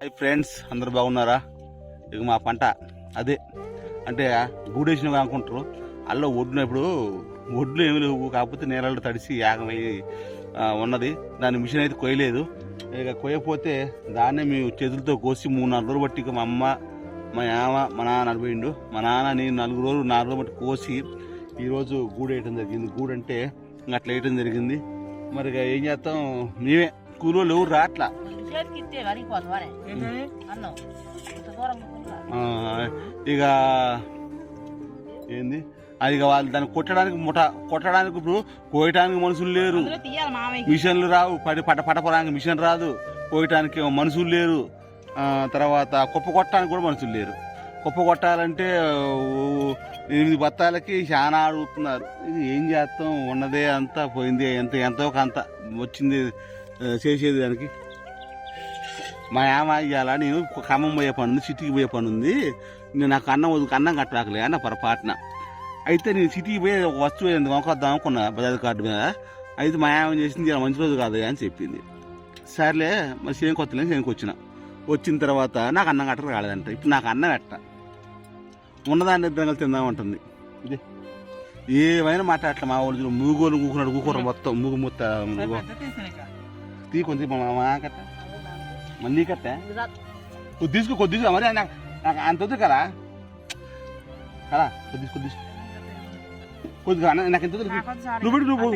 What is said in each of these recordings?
Hi friends అందరు బాగున్నారా? ఇక మా పంట అదే. అంటే గూడేసినవి అనుకుంటారు. అల్ల ఒడ్డునప్పుడు ఒడ్లు ఏమి లేవు కాకపోతే నేలలో తడిసి యాగమై ఉన్నది. దాని మిషన్ అయితే కొయ్యలేదు. ఇక కొయ్యపోతే దాన్నే మేము చేతులతో కోసి మూడు నాలుగు రోజులు బట్టి ఇక మా అమ్మ మా యామ మా నాన్న నడిపోయిండు మా నాన్న నేను నాలుగు రోజులు నాలుగు రోజులు బట్టి కోసి ఈరోజు గూడు వేయటం జరిగింది. గూడు అంటే ఇంకా అట్లా వేయటం జరిగింది. మరి ఇక ఏం చేస్తాం? మేమే. కూలోళ్ళు ఎవరు రాట్లా. చేతికి ఇస్తే వరిగిపోదు వరే అన్నం ఇంత దూరం కూర్చుంటా. ఆ, ఇక ఏంది అది ఇక వాళ్ళు దాన్ని కొట్టడానికి ముఠ కొట్టడానికి ఇప్పుడు కోయటానికి మనుషులు లేరు మిషన్లు రావు పడి పట పటపడానికి మిషన్ రాదు కోయటానికి మనుషులు లేరు ఆ, తర్వాత కుప్ప కొట్టడానికి కూడా మనుషులు లేరు కుప్ప కొట్టాలంటే ఎనిమిది బత్తాలకి చాలా అడుగుతున్నారు ఇది ఏం చేస్తాం ఉన్నదే అంతా పోయింది ఎంత ఎంతో కొంత వచ్చింది చేసేది దానికి మా ఏమ ఇయ్యాల? నేను ఖమ్మం పోయే పని ఉంది సిటీకి పోయే పని ఉంది. నేను నాకు అన్నం వదుకు అన్నం కట్టరాకలే అన్న పొరపాటున. అయితే నేను సిటీకి పోయి ఒక వస్తువు ఎందుకు కొనుక్కొద్దాం అనుకున్నా బజాజ్ కార్డు మీద. అయితే మా ఏమని చేసింది ఇలా మంచి రోజు కాదు అని చెప్పింది. సర్లే మరి సేమ్ కొత్తలే సేమ్కి వచ్చిన. వచ్చిన తర్వాత నాకు అన్నం కట్టరు రాలేదంట ఇప్పుడు నాకు అన్నం పెట్ట. ఉన్నదాన్ని ఇద్దరం కలిసి తిందామంటుంది ఇది. ఏమైనా మాట్లాడట్లే మా వాళ్ళు మూగోలు కూకున్నాడు కూకుర మొత్తం మూగు ముత్త మూగు తీ కొంచెం మా మా కట్ట. మళ్ళీ కట్ట? కొద్ది తీసుకో కొద్ది తీసుకో మరి నాకు నాకు అంత వద్దు కదా. కదా కొద్ది కొద్ది కొద్దిగా అన్న నాకు ఎంత వద్దు? నువ్వు పెట్టు, నువ్వు.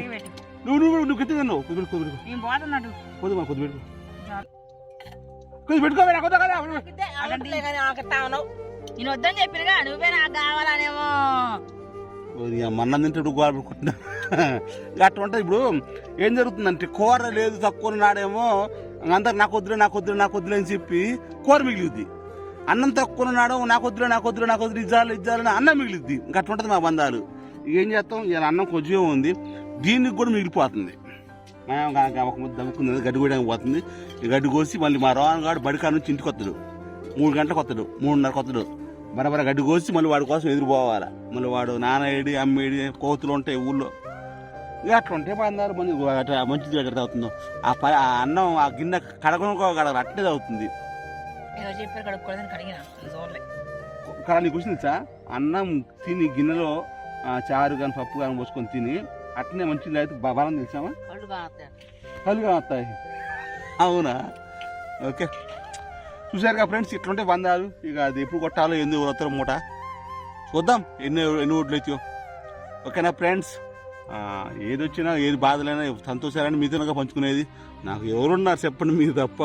నువ్వు నువ్వు నువ్వు కింద నువ్వు కొద్ది పెట్టుకో కొద్ది కొద్ది మా కొద్ది పెట్టుకో. కొద్ది పెట్టుకో నాకు వద్దా కదా. నేను వద్దని చెప్పినగా నువ్వే నాకు కావాలనేమో. మన్నం తింటాడు గోడ పెట్టుకుంటున్నా అట్లా ఉంటుంది. ఇప్పుడు ఏం జరుగుతుందంటే కూర లేదు తక్కువ నాడేమో అందరు నాకు వద్దులే నాకు వద్దులే నాకు వద్దులే అని చెప్పి కూర మిగిలిద్ది. అన్నం తక్కువ నాడు నాకు వద్దులే నాకు వద్దులే నాకు వద్దులు ఇజ్జాలి ఇజ్జాలని అన్నం మిగిలిద్ది. ఇంకా అట్లా ఉంటుంది మా బంధాలు. ఏం చేస్తాం? ఇలా అన్నం కొద్దిగా ఉంది. దీనికి కూడా మిగిలిపోతుంది. ఒక ముద్ద దమ్ముకుంది గడ్డి కోయడానికి పోతుంది. గడ్డి కోసి మళ్ళీ మా రోహన్ గారు బడికా నుంచి ఇంటికి వస్తాడు. మూడు గంటలకు వస్తాడు. మూడున్నరకు వస్తాడు. బరబర గడ్డి కోసి మళ్ళీ వాడి కోసం ఎదురు పోవాలి మళ్ళీ వాడు నాన్న ఏడి అమ్మ ఏడి కోతులు ఉంటాయి ఊళ్ళో. ఇక అట్లా ఉంటే బంధాలు మంచి అట్లా మంచిది ఎక్కడ అవుతుందో ఆ ప ఆ అన్నం ఆ గిన్నె కడగనుకో కడగ అట్లే చూడలే. కానీ నీకు వచ్చింది అన్నం తిని గిన్నెలో చారు కానీ పప్పు కానీ పోసుకొని తిని అట్లనే మంచిది అయితే బలం తెలిసామా కళ్ళు వస్తాయి అవునా? ఓకే. చూసారుగా ఫ్రెండ్స్ ఇట్లుంటే బంధాలు ఇక అది ఎప్పుడు కొట్టాలో ఎందుకు వస్తారు మూట. చూద్దాం ఎన్ని ఎన్ని ఓట్లు అవుతాయో ఓకేనా ఫ్రెండ్స్? ఏది వచ్చినా ఏది బాధలైనా సంతోషాలని మీతోనగా పంచుకునేది. నాకు ఎవరున్నారు చెప్పండి మీరు తప్ప.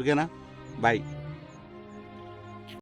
ఓకేనా? బాయ్